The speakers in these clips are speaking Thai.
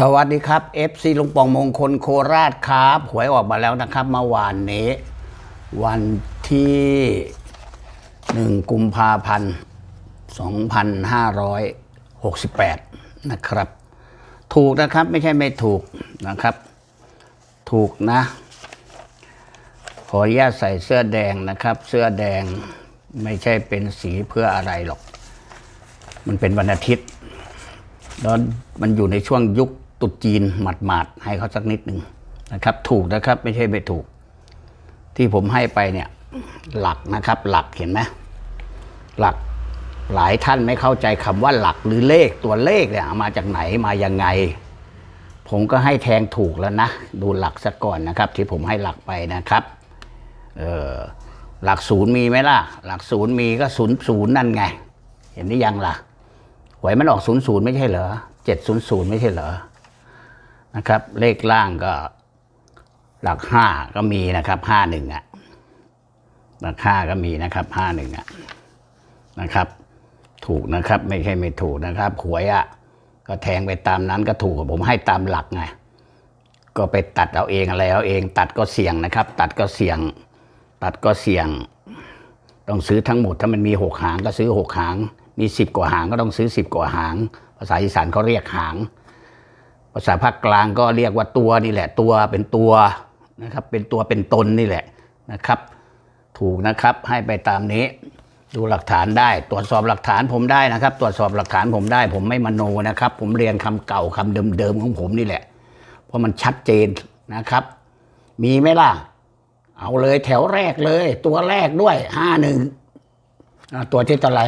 สวัสดีครับ FC ลุงปองมงคลโคราชครับหวยออกมาแล้วนะครับเมื่อวานนี้ วันที่หนึ่งกุมภาพันธ์2568 นะครับ ถูกนะครับไม่ใช่ไม่ถูกนะครับ ถูกนะ ขออนุญาตใส่เสื้อแดงนะครับ เสื้อแดงไม่ใช่เป็นสีเพื่ออะไรหรอก มันเป็นวันอาทิตย์แล้วมันอยู่ในช่วงยุค ตรุษจีนหมาดๆให้เขาสักนิดหนึ่งนะครับ ถูกนะครับไม่ใช่ไม่ถูก ที่ผมให้ไปเนี่ย หลักนะครับ หลักเห็นไหมหลักหลายท่านไม่เข้าใจคำว่าหลักหรือเลขตัวเลขเนี่ยมาจากไหนมายังไง ผมก็ให้แทงถูกแล้วนะ ดูหลักซะก่อนนะครับ ที่ผมให้หลักไปนะครับเออหลักศูนย์มีไหมล่ะ หลักศูนย์มีก็ศูนย์ศูนย์นั่นไง เห็นหรือยังล่ะหวยมันออกศูนย์ศูนย์ไม่ใช่เหรอเจ็ดศูนย์ศูนย์ไม่ใช่เหรอ นะครับ เลขล่างก็ หลักห้าก็มีนะครับห้าหนึ่งอะหลักห้าก็มีนะครับห้าหนึ่งอะนะครับ ถูกนะครับ ไม่ใช่ไม่ถูกนะครับหวยอะก็แทงไปตามนั้นก็ถูกผมให้ตามหลักไงก็ไปตัดเอาเองอะไรเอาเอง ตัดก็เสี่ยงนะครับ ตัดก็เสี่ยง ตัดก็เสี่ยง ต้องซื้อทั้งหมดถ้ามันมีหกหางก็ซื้อหกหาง มีสิบกว่าหางก็ต้องซื้อสิบกว่าหาง ภาษาอีสานเขาเรียกหาง ภาษาภาคกลางก็เรียกว่าตัวนี่แหละตัวเป็นตัวนะครับเป็นตัวเป็นตนนี่แหละนะครับ ถูกนะครับให้ไปตามนี้ ดูหลักฐานได้ ตรวจสอบหลักฐานผมได้นะครับ ตรวจสอบหลักฐานผมได้ ผมไม่มโนนะครับ ผมเรียนคำเก่าคำเดิมๆของผมนี่แหละ เพราะมันชัดเจนนะครับ มีไหมล่ะ เอาเลยแถวแรกเลย ตัวแรกด้วยห้าหนึ่งตัวที่ต่ออะไร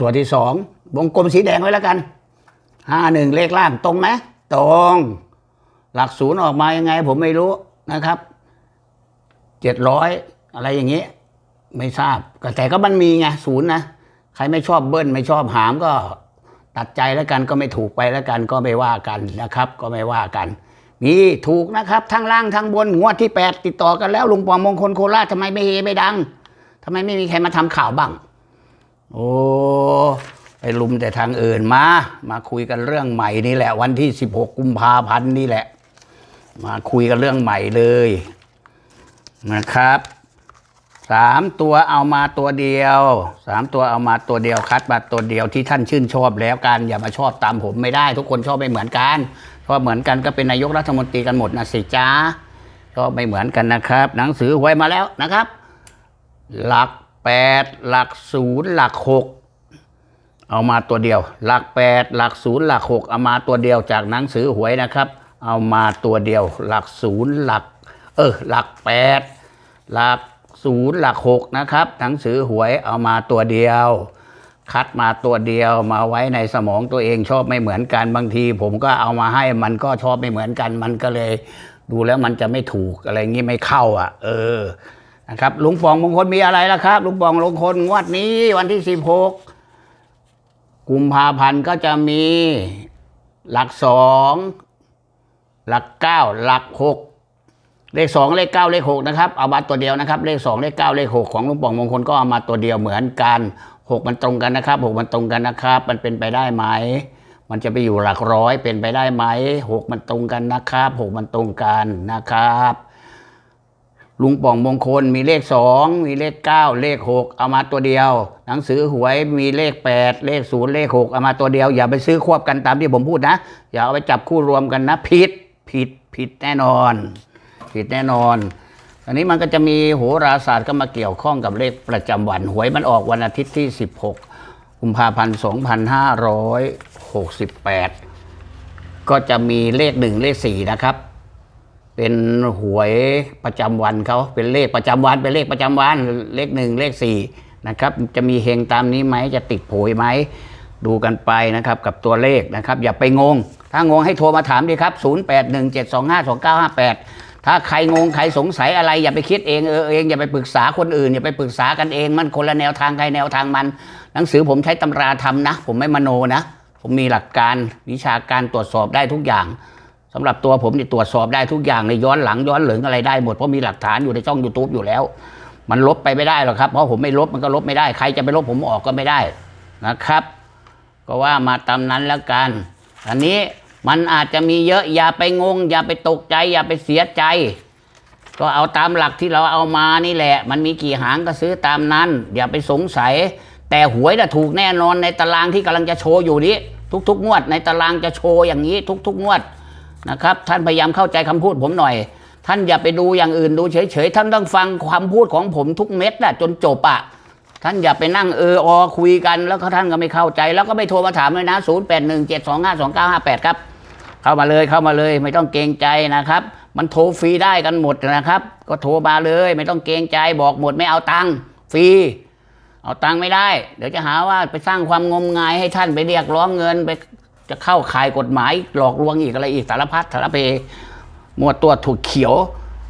ตัวที่สองวงกลมสีแดงไว้แล้วกัน ห้าหนึ่งเลขล่างตรงไหมตรง หลักศูนย์ออกมายังไง ผมไม่รู้นะครับเจ็ดร้อยอะไรอย่างนี้ไม่ทราบแต่ก็มันมีไงศูนย์นะใครไม่ชอบเบิ้ลไม่ชอบหามก็ตัดใจแล้วกันก็ไม่ถูกไปแล้วกันก็ไม่ว่ากันนะครับ ก็ไม่ว่ากัน มีถูกนะครับทั้งล่างทั้งบนงวดที่แปดติดต่อกันแล้วลุงปองมงคลโคราชทำไมไม่เฮไม่ดังทำไมไม่มีใครมาทำข่าวบ้าง โอ้ ไปลุมแต่ทางอื่นมา มาคุยกันเรื่องใหม่นี่แหละ วันที่ 16 กุมภาพันธ์นี่แหละ มาคุยกันเรื่องใหม่เลยนะครับสามตัวเอามาตัวเดียวสามตัวเอามาตัวเดียวคัดมาตัวเดียวที่ท่านชื่นชอบแล้วกัน อย่ามาชอบตามผมไม่ได้ ทุกคนชอบไม่เหมือนกันชอบเหมือนกันก็เป็นนายกรัฐมนตรีกันหมดนะสิจ้าชอบไม่เหมือนกันนะครับ หนังสือหวยมาแล้วนะครับ หลักแปดหลักศูนย์หลักหก เอามาตัวเดียว หลักแปดหลักศูนย์หลักหกเอามาตัวเดียวจากหนังสือหวยนะครับ เอามาตัวเดียว หลักศูนย์หลัก เออ หลักแปดหลักศูนย์หลักหกนะครับ หนังสือหวยเอามาตัวเดียว คัดมาตัวเดียวมาไว้ในสมองตัวเองชอบไม่เหมือนกันบางที ผมก็เอามาให้มันก็ชอบไม่เหมือนกัน มันก็เลย ดูแล้วมันจะไม่ถูกอะไรงี้ไม่เข้าอะ เออนะครับลุงปองมงคลมีอะไรล่ะครับลุงปองมงคลงวดนี้วันที่สิบหก กุมภาพันธ์ก็จะมีหลักสองหลักเก้าหลักหกเลขสองเลขเก้าเลขหกนะครับเอามาตัวเดียวนะครับ เลขสองเลขเก้าเลขหกของลุงปองมงคลก็เอามาตัวเดียวเหมือนกันหกมันตรงกันนะครับหกมันตรงกันนะครับ มันเป็นไปได้ไหม มันจะไปอยู่หลักร้อยเป็นไปได้ไหมหกมันตรงกันนะครับหกมันตรงกันนะครับ ลุงป่องมงคลมีเลขสองมีเลขเก้าเลขหกเอามาตัวเดียว หนังสือหวยมีเลขแปดเลขศูนย์เลขหกเอามาตัวเดียว อย่าไปซื้อควบกันตามที่ผมพูดนะ อย่าเอาไปจับคู่รวมกันนะผิดผิดผิดแน่นอน ผิดแน่นอนอันนี้มันก็จะมีโหราศาสตร์ก็มาเกี่ยวข้องกับเลขประจำวันหวยมันออกวันอาทิตย์ที่ 16กุมภาพันธ์2568 ก็จะมีเลขหนึ่งเลขสี่นะครับ เป็นหวยประจำวันเขาเป็นเลขประจำวันเป็นเลขประจำวันเลขหนึ่งเลขสี่นะครับจะมีเฮงตามนี้ไหมจะติดโผยไหมดูกันไปนะครับกับตัวเลขนะครับ อย่าไปงง ถ้างงให้โทรมาถามดีครับ 0817252958 ถ้าใครงงใครสงสัยอะไรอย่าไปคิดเองเออเองอย่าไปปรึกษาคนอื่นอย่าไปปรึกษากันเอง มันคนละแนวทางใครแนวทางมัน หนังสือผมใช้ตำราทำนะ ผมไม่มโนนะ ผมมีหลักการวิชาการตรวจสอบได้ทุกอย่าง สำหรับตัวผมนี่ตรวจสอบได้ทุกอย่างในย้อนหลังย้อนเหลืองอะไรได้หมดเพราะมีหลักฐานอยู่ในช่อง YouTube อยู่แล้ว มันลบไปไม่ได้หรอกครับ เพราะผมไม่ลบมันก็ลบไม่ได้ใครจะไปลบผมออกก็ไม่ได้นะครับ ก็ว่ามาตามนั้นแล้วกันอันนี้มันอาจจะมีเยอะอย่าไปงง อย่าไปตกใจ อย่าไปเสียใจ ก็เอาตามหลักที่เราเอามานี่แหละ มันมีกี่หางก็ซื้อตามนั้น อย่าไปสงสัย แต่หวยน่ะถูกแน่นอนในตารางที่กำลังจะโชว์อยู่นี้ทุก ๆ งวดในตารางจะโชว์อย่างนี้ทุก ๆ งวด นะครับ ท่านพยายามเข้าใจคำพูดผมหน่อย ท่านอย่าไปดูอย่างอื่นดูเฉยๆท่านต้องฟังความพูดของผมทุกเม็ดนะจนจบอะท่านอย่าไปนั่งเอออคุยกันแล้วท่านก็ไม่เข้าใจ แล้วก็ไม่โทรมาถามเลยนะ 0 8 1 7 2 5 2 9 5 8 ครับ เข้ามาเลยเข้ามาเลยไม่ต้องเกรงใจนะครับ มันโทรฟรีได้กันหมดนะครับ ก็โทรมาเลยไม่ต้องเกรงใจบอกหมดไม่เอาตังค์ฟรีเอาตังค์ไม่ได้ เดี๋ยวจะหาว่าไปสร้างความงมงายให้ท่านไปเรียกร้องเงินไป จะเข้าขายกฎหมาย หลอกลวงอีกอะไรอีกสารพัดสารเพหมวดตัวถูกเขียว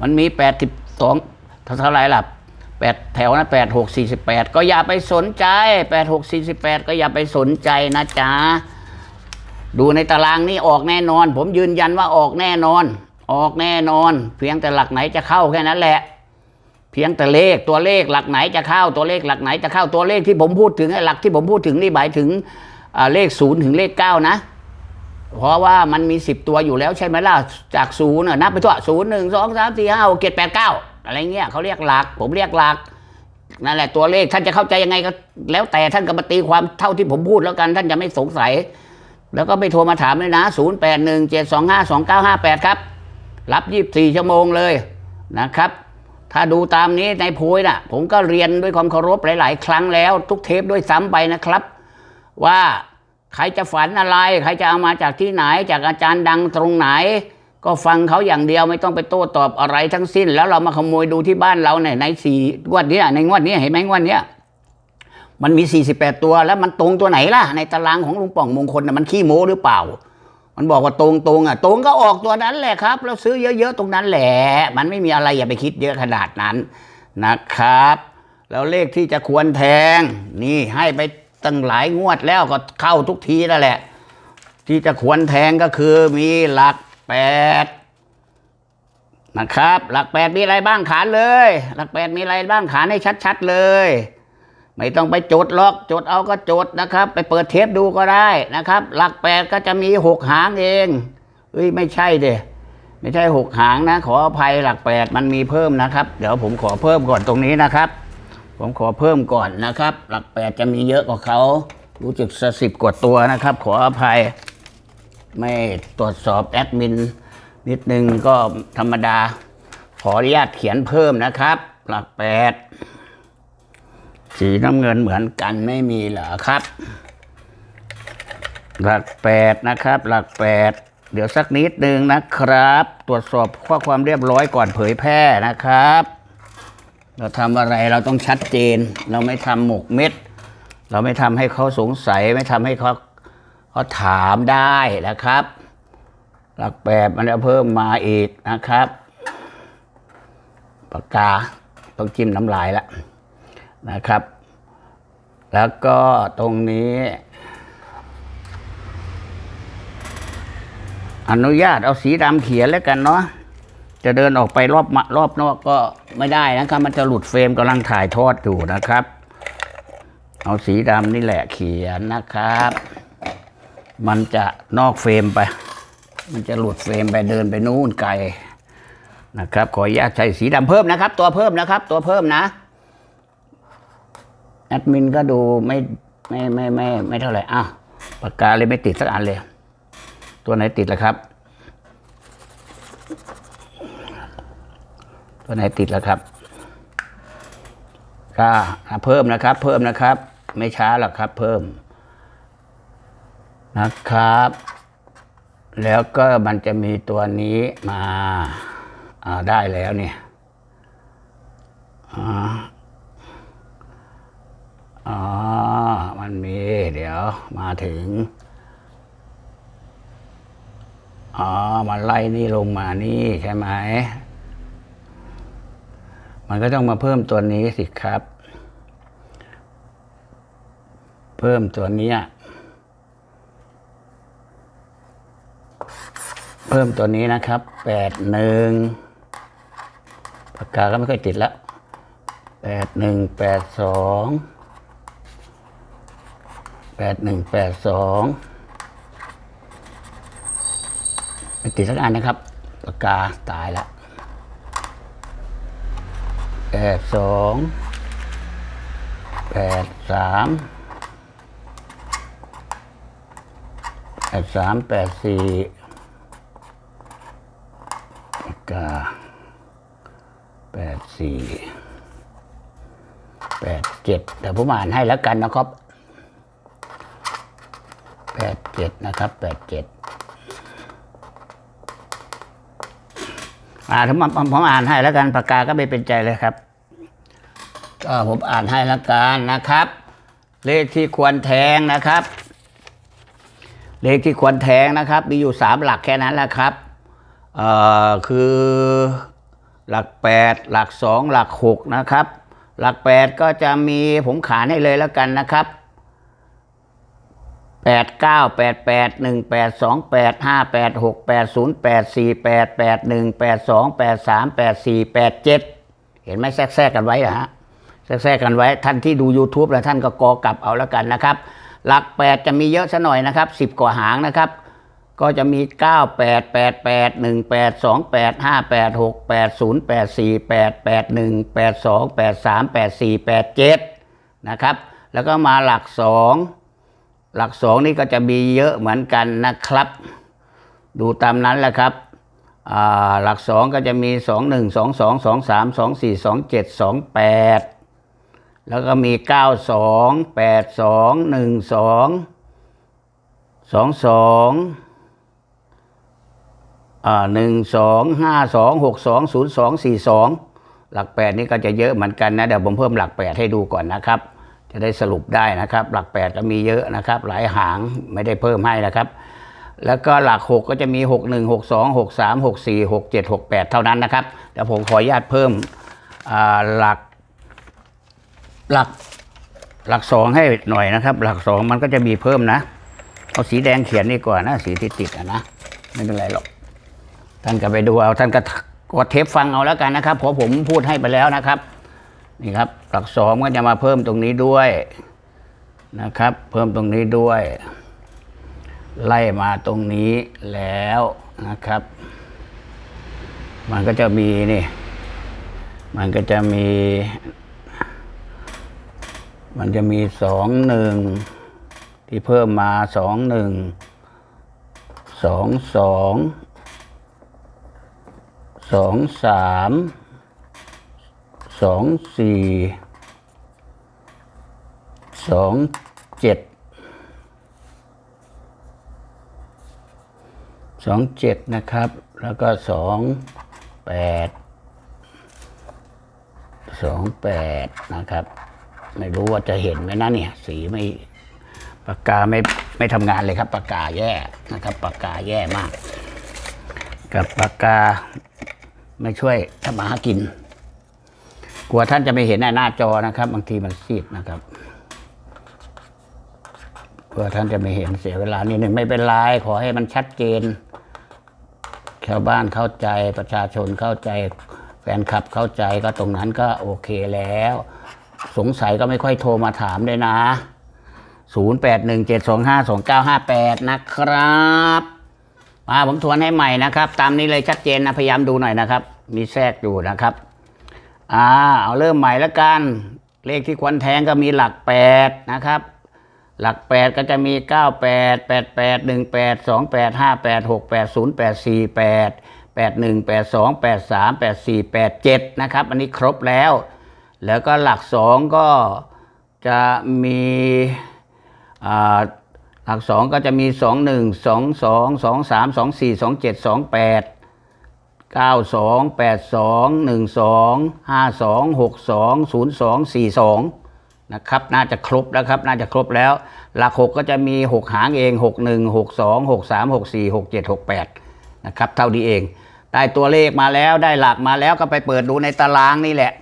มันมีแปดสิบสองเท่าไหรล่ะแปดแถวนะแปดหกสี่สิบแปดก็อย่าไปสนใจแปดหกสี่สิบแปดก็อย่าไปสนใจนะจ๊ะดูในตารางนี่ออกแน่นอน ผมยืนยันว่าออกแน่นอน ออกแน่นอน เพียงแต่หลักไหนจะเข้าแค่นั้นแหละ เพียงแต่เลขตัวเลขหลักไหนจะเข้าตัวเลขหลักไหนจะเข้าตัวเลขที่ผมพูดถึงไอ้หลักที่ผมพูดถึงนี่หมายถึง เลขศูนย์ถึงเลขเก้านะ เพราะว่ามันมีสิบตัวอยู่แล้วใช่ไหมล่ะ จากศูนย์นับไปทั่วศูนย์หนึ่งสองสามสี่ห้าหกเจ็ดแปดเก้าอะไรเงี้ยเขาเรียกหลัก ผมเรียกหลักนั่นแหละตัวเลขท่านจะเข้าใจยังไงก็ แล้วแต่ท่านก็มาตีความเท่าที่ผมพูดแล้วกัน ท่านจะไม่สงสัย แล้วก็ไปโทรมาถามเลยนะ 0 8 1 7 2 5 2 9 5 8 ครับ รับ 24 ชั่วโมงเลยนะครับ ถ้าดูตามนี้ในโพยน่ะ ผมก็เรียนด้วยความเคารพหลาย ๆ ครั้งแล้ว ทุกเทปด้วยซ้ำไปนะครับ ว่าใครจะฝันอะไร ใครจะเอามาจากที่ไหน จากอาจารย์ดังตรงไหน ก็ฟังเขาอย่างเดียวไม่ต้องไปโต้ตอบอะไรทั้งสิ้น แล้วเรามาขโมยดูที่บ้านเราเนี่ยในสี่งวดนี้ในงวดนี้เห็นไหมงวดนี้มันมี 48 ตัวแล้วมันตรงตัวไหนล่ะ ในตารางของลุงป่องมงคลนะมันขี้โม้หรือเปล่า มันบอกว่าตรงตรงอะ ตรงก็ออกตัวนั้นแหละครับแล้วซื้อเยอะๆตรงนั้นแหละ มันไม่มีอะไรอย่าไปคิดเยอะขนาดนั้นนะครับ แล้วเลขที่จะควรแทงนี่ให้ไป ตั้งหลายงวดแล้วก็เข้าทุกทีนั่นแหละ ที่จะควรแทงก็คือมีหลักแปดนะครับ หลักแปดมีอะไรบ้างขานเลย หลักแปดมีอะไรบ้างขานให้ชัด ๆเลย ไม่ต้องไปจดล็อกจดเอาก็จดนะครับ ไปเปิดเทปดูก็ได้นะครับ หลักแปดก็จะมีหกหางเองเอ้ยไม่ใช่เด้ไม่ใช่หกหางนะ ขออภัยหลักแปดมันมีเพิ่มนะครับ เดี๋ยวผมขอเพิ่มก่อนตรงนี้นะครับ ผมขอเพิ่มก่อนนะครับ หลักแปดจะมีเยอะกว่าเขารู้จึกสสิบกว่าตัวนะครับ ขออภัย ไม่ตรวจสอบแอดมิน นิดนึงก็ธรรมดา ขออนุญาตเขียนเพิ่มนะครับ หลักแปดสีน้ำเงินเหมือนกันไม่มีเหรอครับ หลักแปดนะครับ หลักแปดเดี๋ยวสักนิดนึงนะครับ ตรวจสอบข้อความเรียบร้อยก่อนเผยแพร่นะครับ เราทำอะไรเราต้องชัดเจน เราไม่ทำหมกเม็ด เราไม่ทำให้เขาสงสัย ไม่ทำให้เขาเขาถามได้นะครับ หลักแปดมันจะเพิ่มมาอีกนะครับปากกาต้องจิ้มน้ำลายแล้วนะครับ แล้วก็ตรงนี้ อนุญาตเอาสีดำเขียนแล้วกันเนาะ จะเดินออกไปรอบมารอบนอกก็ไม่ได้นะครับ มันจะหลุดเฟรมกำลังถ่ายทอดอยู่นะครับ เอาสีดำนี่แหละเขียนนะครับ มันจะนอกเฟรมไป มันจะหลุดเฟรมไปเดินไปนู่นไกลนะครับ ขออนุญาตใช้สีดำเพิ่มนะครับ ตัวเพิ่มนะครับ ตัวเพิ่มนะแอดมินก็ดูไม่ไม่ไม่ไม่ไม่เท่าไหร่อ้าวปากกาเลยไม่ติดสักอันเลย ตัวไหนติดล่ะครับ ตัวไหนติดแล้วครับก็อะเพิ่มนะครับ เพิ่มนะครับ ไม่ช้าหรอกครับ เพิ่มนะครับ แล้วก็มันจะมีตัวนี้มาาได้แล้วเนี่ยอ๋อ มันมี เดี๋ยวมาถึง อ๋อ มันไล่นี่ลงมานี่ใช่ไหม มันก็ต้องมาเพิ่มตัวนี้สิครับ เพิ่มตัวนี้ เพิ่มตัวนี้นะครับแปดหนึ่งปากกาก็ไม่ค่อยติดแล้วแปดหนึ่งแปดสองแปดหนึ่งแปดสองไม่ติดสักอันนะครับปากกาตายและ แปดสองแปดสามแปดสามแปดสี่ปากกาแปดสี่แปดเจ็ดเดี๋ยวผมอ่านให้แล้วกันนะครับแปดเจ็ดนะครับแปดเจ็ด อ่าผมผมผมอ่านให้แล้วกันปากกาก็ไม่เป็นใจเลยครับก็ผมอ่านให้แล้วกันนะครับ เลขที่ควรแทงนะครับ เลขที่ควรแทงนะครับ มีอยู่สามหลักแค่นั้นแหละครับเอ่อคือหลักแปดหลักสองหลักหกนะครับ หลักแปดก็จะมีผมขานให้เลยแล้วกันนะครับ แปดเก้าแปดแปดหนึ่งแปดสองแปดห้าแปดหกแปดศูนย์แปดสี่แปดแปดหนึ่งแปดสองแปดสามแปดสี่แปดเจ็ดเห็นไหมแทรกแทรกกันไว้อะฮะแทรกแทรกกันไว้ท่านที่ดู YouTube แล้วท่านก็กอกลับเอาแล้วกันนะครับ หลักแปดจะมีเยอะซะหน่อยนะครับสิบกว่าหางนะครับ ก็จะมี 9 8 8 8 1 8 2 8 5 8 6 8 0 8 4 8 8 1 8 2 8 3 8 4 8 7นะครับแล้วก็มาหลัก 2 หลัก2นี่ก็จะมีเยอะเหมือนกันนะครับ ดูตามนั้นแหละครับหลัก2ก็จะมี 2 1 2 2 2 3 2 4 2 7 2 8 แล้วก็มี 9 2 8 2 1 2 2 2อ่าหนึ่งสองห้าสองหกสองศูนย์สองสี่สองหลักแปดนี่ก็จะเยอะเหมือนกันนะ เดี๋ยวผมเพิ่มหลักแปดให้ดูก่อนนะครับ จะได้สรุปได้นะครับ หลักแปดก็มีเยอะนะครับ หลายหางไม่ได้เพิ่มให้นะครับ แล้วก็หลักหกก็จะมีหกหนึ่งหกสองหกสามหกสี่หกเจ็ดหกแปดเท่านั้นนะครับเดี๋ยวผมขออนุญาตเพิ่มอ่าหลักหลักหลักสองให้หน่อยนะครับ หลักสองมันก็จะมีเพิ่มนะ เอาสีแดงเขียนนี่ก่อนนะสีที่ติดอะนะไม่เป็นไรหรอกท่านก็ไปดูเอาท่านก็กดเทปฟังเอาแล้วกันนะครับเพราะผมพูดให้ไปแล้วนะครับ นี่ครับหลักสองก็จะมาเพิ่มตรงนี้ด้วยนะครับ เพิ่มตรงนี้ด้วย ไล่มาตรงนี้แล้วนะครับ มันก็จะมีนี่มันก็จะมี มันจะมีสองหนึ่งที่เพิ่มมาสองหนึ่งสองสองสองสาม สองสี่สองเจ็ดสองเจ็ดนะครับ แล้วก็สองแปดสองแปดนะครับ ไม่รู้ว่าจะเห็นไหมนะเนี่ย สีไม่ปากกาไม่ไม่ทำงานเลยครับปากกาแย่นะครับปากกาแย่มาก กับปากกาไม่ช่วยทำมาหากิน กลัวท่านจะไม่เห็นในหน้าจอนะครับ บางทีมันซีดนะครับกลัวท่านจะไม่เห็นเสียเวลานิดหนึ่งไม่เป็นไรขอให้มันชัดเจน ชาวบ้านเข้าใจประชาชนเข้าใจแฟนคลับเข้าใจก็ตรงนั้นก็โอเคแล้ว สงสัยก็ไม่ค่อยโทรมาถามเลยนะ 0817252958 นะครับมาผมทวนให้ใหม่นะครับ ตามนี้เลยชัดเจนนะ พยายามดูหน่อยนะครับ มีแทรกอยู่นะครับ อ่าเอาเริ่มใหม่แล้วกัน เลขที่ควรแทงก็มีหลักแปดนะครับ หลักแปดก็จะมีเก้าแปดแปดแปดหนึ่งแปดสองแปดห้าแปดหกแปดศูนย์แปดสี่แปดแปดหนึ่งแปดสองแปดสามแปดสี่แปดเจ็ดนะครับ อันนี้ครบแล้ว แล้วก็หลักสองก็จะมีหลักสองก็จะมีสองหนึ่งสองสอง สองสามสองสี่สองเก้าสองแปดสองหนึ่งสองห้าสองหกสองศูนย์สองสี่สองนะครับ น่าจะครบแล้วครับ น่าจะครบแล้ว หลักหกก็จะมีหกหางเองหกหนึ่งหกสองหกสามหกสี่หกเจ็ดหกแปดนะครับ เท่านี้เอง ได้ตัวเลขมาแล้วได้หลักมาแล้วก็ไปเปิดดูในตารางนี่แหละ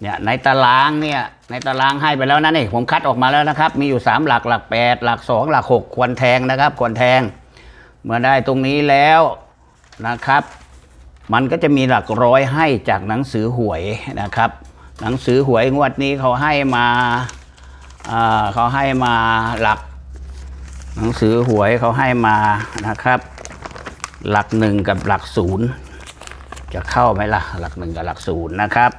เนี่ยในตารางเนี่ยในตารางให้ไปแล้วนะนี่ผมคัดออกมาแล้วนะครับ มีอยู่สามหลักหลักแปดหลักสองหลักหกควรแทงนะครับ ควรแทง เมื่อได้ตรงนี้แล้วนะครับ มันก็จะมีหลักร้อยให้จากหนังสือหวยนะครับ หนังสือหวยงวดนี้เขาให้มาเขาให้มาหลัก หนังสือหวยเขาให้มานะครับ หลักหนึ่งกับหลักศูนย์จะเข้าไหมล่ะ หลักหนึ่งกับหลักศูนย์นะครับ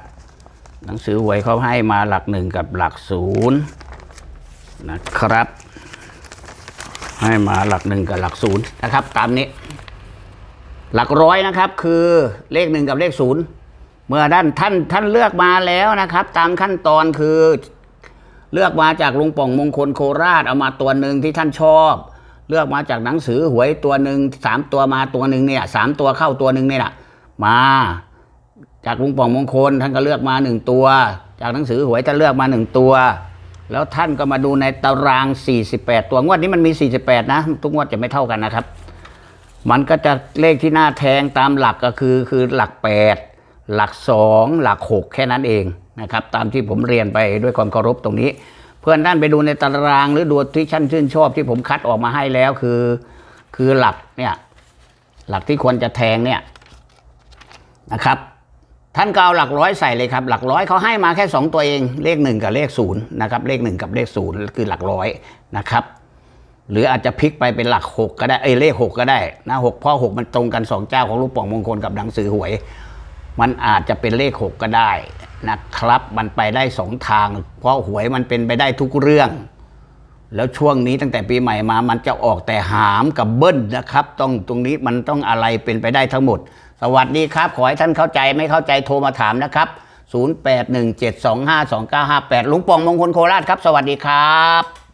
หนังสือหวยเขาให้มาหลักหนึ่งกับหลักศูนย์นะครับ ให้มาหลักหนึ่งกับหลักศูนย์นะครับ ตามนี้ หลักร้อยนะครับคือเลขหนึ่งกับเลขศูนย์เมื่อด้านท่านท่านเลือกมาแล้วนะครับ ตามขั้นตอนคือเลือกมาจากลุงป่องมงคลโคราชเอามาตัวหนึ่งที่ท่านชอบ เลือกมาจากหนังสือหวยตัวหนึ่งสามตัวมาตัวหนึ่งเนี่ยสามตัวเข้าตัวหนึ่งเนี่ยมา จากลุงป่องมงคลท่านก็เลือกมาหนึ่งตัว จากหนังสือหวยท่านเลือกมาหนึ่งตัว แล้วท่านก็มาดูในตาราง 48 ตัวงวดนี้มันมี 48 นะ ทุกงวดจะไม่เท่ากันนะครับ มันก็จะเลขที่หน้าแทงตามหลักก็คือคือหลัก 8 หลัก 2 หลัก 6 แค่นั้นเองนะครับตามที่ผมเรียนไปด้วยความเคารพตรงนี้ เพื่อนท่านไปดูในตารางหรือดูที่ท่านชื่นชอบที่ผมคัดออกมาให้แล้วคือ คือหลักเนี่ยหลักที่ควรจะแทงเนี่ยนะครับท่านก็เอาหลักร้อยใส่เลยครับ หลักร้อยเขาให้มาแค่ 2 ตัวเองเลขหนึ่งกับเลขศูนย์นะครับเลขหนึ่งกับเลขศูนย์คือหลักร้อยนะครับ หรืออาจจะพลิกไปเป็นหลักหกก็ได้เอ้ยเลขหกก็ได้นะหกเพราะหกมันตรงกันสองเจ้าของลูกป่องมงคลกับหนังสือหวย มันอาจจะเป็นเลขหกก็ได้นะครับ มันไปได้สองทาง เพราะหวยมันเป็นไปได้ทุกเรื่อง แล้วช่วงนี้ตั้งแต่ปีใหม่มา มันจะออกแต่หามกับเบิ้ลนะครับ ต้องตรงนี้มันต้องอะไรเป็นไปได้ทั้งหมด สวัสดีครับ ขอให้ท่านเข้าใจไม่เข้าใจโทรมาถามนะครับ0817252958ลุงปองมงคลโคราชครับ สวัสดีครับ